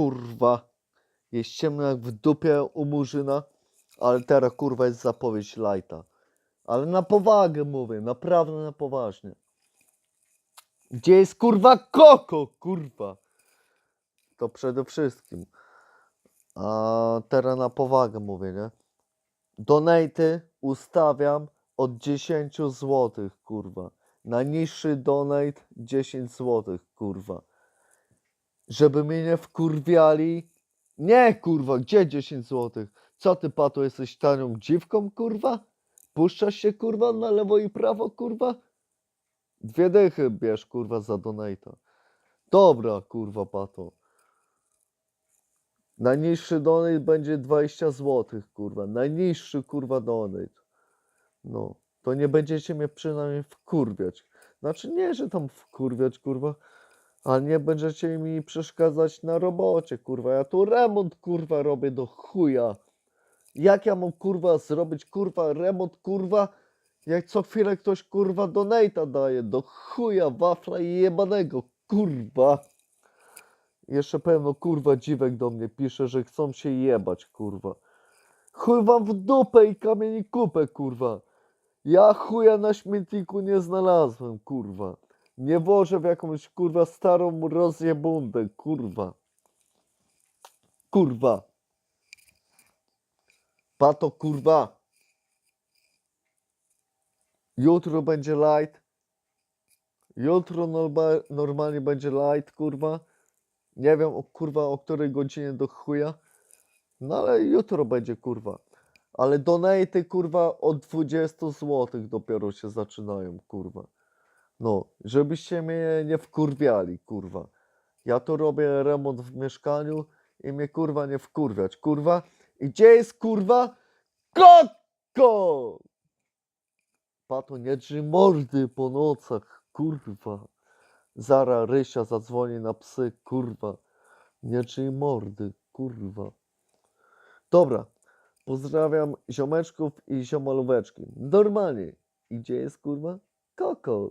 kurwa. Jest ciemno jak w dupie u murzyna, ale teraz kurwa jest zapowiedź lighta. Ale na powagę mówię, naprawdę na poważnie. Gdzie jest kurwa koko, kurwa? To przede wszystkim. A teraz na powagę mówię, nie? Donaty ustawiam od 10 zł, kurwa. Najniższy donate 10 zł, kurwa. Żeby mnie nie wkurwiali. Nie, kurwa, gdzie 10 zł? Co ty, pato, jesteś tanią dziwką, kurwa? Puszczasz się, kurwa, na lewo i prawo, kurwa? Dwie dychy bierz, kurwa, za donata. Dobra, kurwa, pato. Najniższy donate będzie 20 zł, kurwa. Najniższy, kurwa, donate. No, to nie będziecie mnie przynajmniej wkurwiać. Znaczy nie, że tam wkurwiać, kurwa, ale nie będziecie mi przeszkadzać na robocie, kurwa. Ja tu remont, kurwa, robię do chuja. Jak ja mam, kurwa, zrobić, kurwa, remont, kurwa, jak co chwilę ktoś, kurwa, donata daje do chuja, wafla jebanego, kurwa. Jeszcze pewno, kurwa, dziwek do mnie pisze, że chcą się jebać, kurwa. Chuj wam w dupę i kamieni kupę, kurwa. Ja chuja na śmietniku nie znalazłem, kurwa. Nie włożę w jakąś, kurwa, starą rozjebundę, kurwa. Kurwa. Pato, kurwa. Jutro będzie light. Jutro norma- normalnie będzie light, kurwa. Nie wiem, o, kurwa, o której godzinie do chuja. No ale jutro będzie, kurwa. Ale donaty, kurwa, od 20 zł dopiero się zaczynają, kurwa. No, żebyście mnie nie wkurwiali, kurwa. Ja tu robię remont w mieszkaniu i mnie, kurwa, nie wkurwiać, kurwa. I gdzie jest, kurwa, koko? Pato, nie drzyj mordy po nocach, kurwa. Zara Rysia zadzwoni na psy, kurwa. Nie drzyj mordy, kurwa. Dobra, pozdrawiam ziomeczków i ziomalóweczki. Normalnie. I gdzie jest kurwa? Koko.